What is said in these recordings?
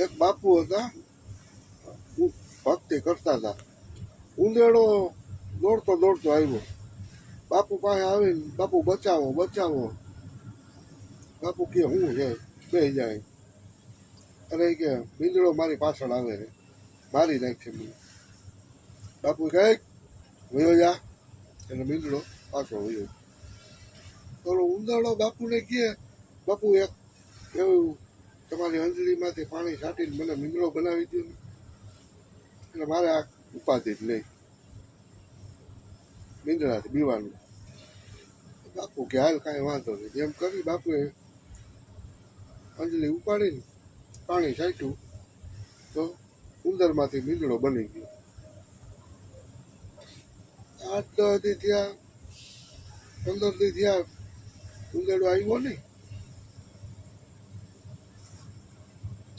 એક બાપુ હતા. ભક્તિ કરતા હતા. ઉંદેડો દોડતો દોડતો આવ્યો. બાપુ પાસે આવીને બાપુ બચાવો બચાવો. બાપુ કે, હું છે? બે જાય. અરે કે, મીંદડો મારી પાછળ આવે છે. મારી નાખશે મને. બાપુ કહે, વયો જા. એટલે મીંદડો પાછો વયો. તો ઉંદરડો બાપુને કહે, બાપુ, એક એવું તમારી અંજલીમાંથી પાણી છાંટીને મને મીંદડો બનાવી દો ને. એટલે મારે આ ઉપાધિ જ નહીં. મીંદડાથી બીવાનું. બાપુ કે હાલ કાંઈ વાંધો નહીં. એમ કરી બાપુએ અંજલી ઉપાડીને પાણી છાંટ્યું તો ઉંદરમાંથી મીંદડો બની ગયો. આઠ દસ દી થયા પંદર દી થયા ઉંદરડો આવ્યો નહીં.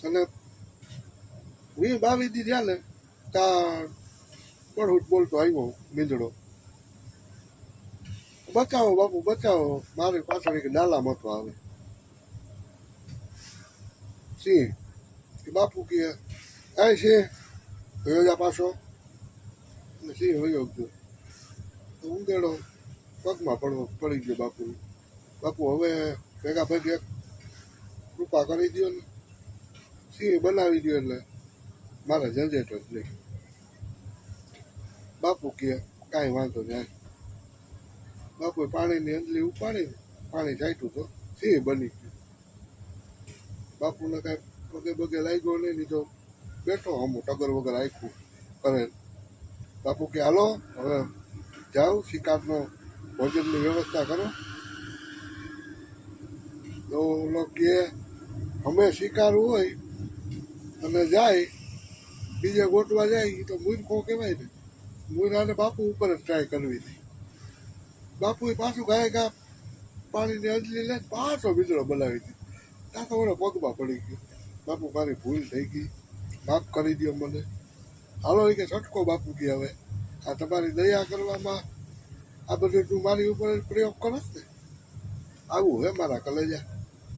અને વીસ બાવીસ દી થયા ને ત્યાં પડહુટ બોલતો આવ્યો મીંદડો બચાવો બાપુ બચાવો મારી પાછળ એક ડાલા મતો આવે. સિંહ બાપુ કે કાંઈ છે વયો જા પાછો. અને સિંહ વયો ગયો. તો ઉંદેડો પગમાં પડવો, પડી ગયો બાપુ બાપુ હવે ભેગા ભેગી કૃપા કરી દો ને. સિંહ બનાવી દો એટલે મારે જનરેટર જ નહીં. બાપુ કે કાંઈ વાંધો નહીં. બાપુએ પાણીની અંજલી ઉપાડી પાણી છાંટ્યું તો સિંહ બની ગયું. બાપુને કાંઈ પગે બગે લાગ્યો નહીં નહીં તો બેઠો અમુ ટગર વગર આખું કરે બાપુ કે, હાલો, હવે જાઓ શિકારનો ભોજનની વ્યવસ્થા કરો. તો ઓલો કે, અમે શિકાર હોય અને જાય, બીજે ગોતવા જાય તો મૂર્ખો કહેવાય ને. મૂરાને બાપુ ઉપર જ ટ્રાય કરવી હતી. બાપુએ પાછું ગાય ગા પાણીની અંજલી લઈને પાછો વીજળો બનાવી દીધી. ત્યાં તો મને પગમાં પડી ગયો. બાપુ મારી ભૂલ થઈ ગઈ. માફ કરી દો મને. હાલો એ કે છટકો બાપુ કે હવે. આ તમારી દયા કરવામાં આ બધું તું મારી ઉપર પ્રયોગ કરસ ને. આવું હે મારા કલેજા.